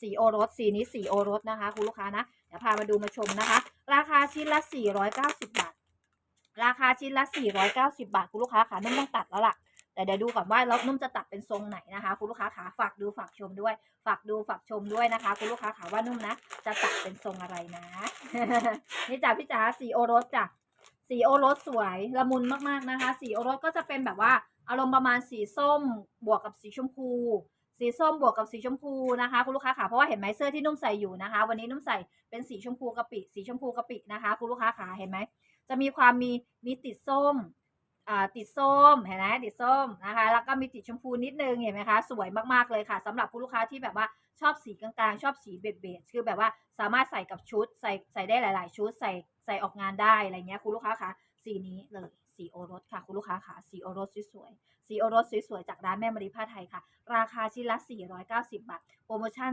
สีโอรสสีนี้สีโอรสนะคะ คุณลูกค้านะ เดี๋ยวพามาดูมาชมนะคะ ราคาชิ้นละ 490 บาท ราคาชิ้นละ 490 บาท คุณลูกค้าค่ะนุ่มต้องตัดแล้วล่ะ แต่เดี๋ยวดูก่อนว่าแล้วนุ่มจะตัดเป็นทรงไหนนะคะ คุณลูกค้าขาฝากดูฝากชมด้วย ฝากดูฝากชมด้วยนะคะ คุณลูกค้าขาว่านุ่มนะ จะตัดเป็นทรงอะไรนะ นี่จ้ะพี่จ๋าสีโอรสจ้ะสีโอรสสวยละมุนมากๆนะคะ สีโอรสก็จะเป็นแบบว่าอารมณ์ประมาณสีส้มบวกกับสีชมพู สีส้มบวกกับสีชมพูนะคะ คุณลูกค้าขาเพราะว่าเห็นไหมเสื้อที่นุ่มใส่อยู่นะคะ วันนี้นุ่มใส่เป็นสีชมพูกะปิ สีชมพูกะปินะคะ คุณลูกค้าขาเห็นไหมจะมีความมีมีติดส้มอ่าติดส้มเห็นไหมติดส้มนะคะ แล้วก็มีติดชมพูนิดนึงเห็นไหมคะ สวยมากๆเลยค่ะสำหรับคุณลูกค้าที่แบบว่า ชอบสีกลางๆ ชอบสีเบจๆคือแบบว่าสามารถใส่กับชุด ใส่ใส่ได้หลาย ๆ ชุด ใส่ใส่ออกงานได้อะไรเงี้ยคุณลูกค้าคะสีนี้เลยสีโอรสค่ะ คุณลูกค้าค่ะสีโอรสสวยๆสีโอรสสวยๆจากร้านแม่มรีผ้าไทยค่ะ ราคาชิ้นละ 490 บาท โปรโมชั่น